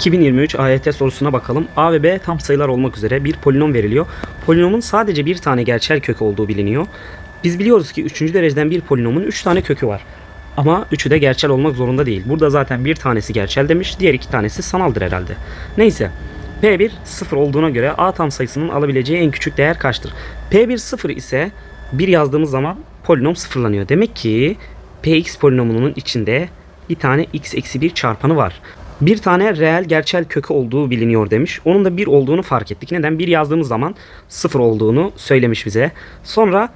2023 AYT sorusuna bakalım. A ve B tam sayılar olmak üzere bir polinom veriliyor. Polinomun sadece bir tane gerçel kök olduğu biliniyor. Biz biliyoruz ki 3. dereceden bir polinomun 3 tane kökü var. Ama üçü de gerçel olmak zorunda değil. Burada zaten bir tanesi gerçel demiş, diğer iki tanesi sanaldır herhalde. Neyse. P1 0 olduğuna göre A tam sayısının alabileceği en küçük değer kaçtır? P1 0 ise 1 yazdığımız zaman polinom sıfırlanıyor. Demek ki Px polinomunun içinde bir tane x eksi 1 çarpanı var. Bir tane reel gerçel kökü olduğu biliniyor demiş. Onun da 1 olduğunu fark ettik. Neden? 1 yazdığımız zaman 0 olduğunu söylemiş bize. Sonra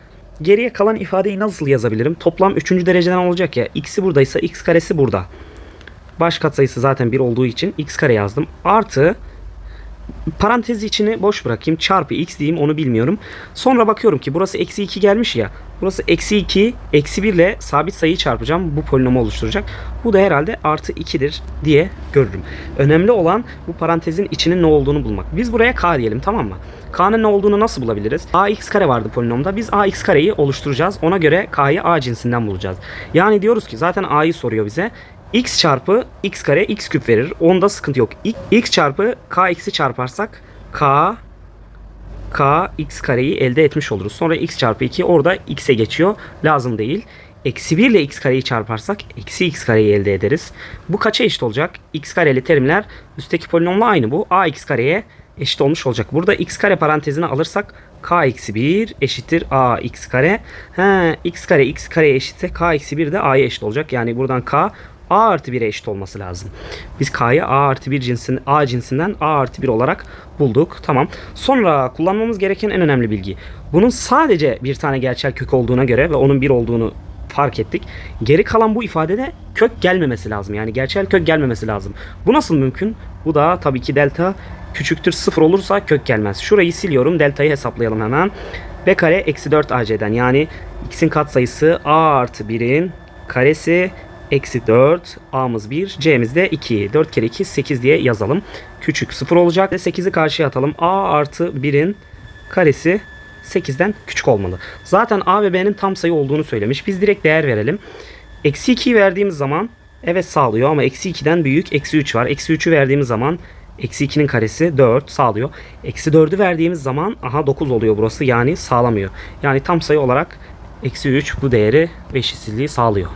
geriye kalan ifadeyi nasıl yazabilirim? Toplam 3. dereceden olacak ya. x'i buradaysa x karesi burada. Baş katsayısı zaten 1 olduğu için x kare yazdım. Artı parantez içini boş bırakayım. Çarpı x diyeyim onu bilmiyorum. Sonra bakıyorum ki burası eksi 2 gelmiş ya. Burası eksi 2, eksi 1 ile sabit sayıyı çarpacağım. Bu polinomu oluşturacak. Bu da herhalde artı 2'dir diye görürüm. Önemli olan bu parantezin içinin ne olduğunu bulmak. Biz buraya k diyelim tamam mı? K'nın ne olduğunu nasıl bulabiliriz? ax kare vardı polinomda. Biz ax kareyi oluşturacağız. Ona göre k'yı a cinsinden bulacağız. Yani diyoruz ki zaten a'yı soruyor bize x çarpı x kare x küp verir. Onda sıkıntı yok. x çarpı k x'i çarparsak k k x kareyi elde etmiş oluruz. Sonra x çarpı 2 orada x'e geçiyor. Lazım değil. Eksi 1 ile x kareyi çarparsak eksi x kareyi elde ederiz. Bu kaça eşit olacak? x kareli terimler üstteki polinomla aynı bu. a x kareye eşit olmuş olacak. Burada x kare parantezine alırsak k eksi 1 eşittir a x kare. He, x kare x kareye eşitse k eksi 1 de a'ya eşit olacak. Yani buradan k a artı 1'e eşit olması lazım. Biz k'yı a artı 1 cinsin, a cinsinden a artı 1 olarak bulduk. Tamam. Sonra kullanmamız gereken en önemli bilgi. Bunun sadece bir tane gerçel kök olduğuna göre ve onun 1 olduğunu fark ettik. Geri kalan bu ifadede kök gelmemesi lazım. Yani gerçel kök gelmemesi lazım. Bu nasıl mümkün? Bu da tabii ki delta küçüktür 0 olursa kök gelmez. Şurayı siliyorum. Deltayı hesaplayalım hemen. B kare eksi 4 AC'den yani x'in katsayısı a artı 1'in karesi eksi 4 a'mız 1 c'miz de 2 4 kere 2 8 diye yazalım. Küçük 0 olacak. Ve 8'i karşıya atalım. A artı 1'in karesi 8'den küçük olmalı. Zaten a ve b'nin tam sayı olduğunu söylemiş. Biz direkt değer verelim. Eksi 2'yi verdiğimiz zaman evet sağlıyor ama eksi 2'den büyük. Eksi 3 var. Eksi 3'ü verdiğimiz zaman Eksi 2'nin karesi 4 sağlıyor. Eksi 4'ü verdiğimiz zaman aha 9 oluyor burası. Yani sağlamıyor. Yani tam sayı olarak eksi 3 bu değeri ve eşitsizliği sağlıyor.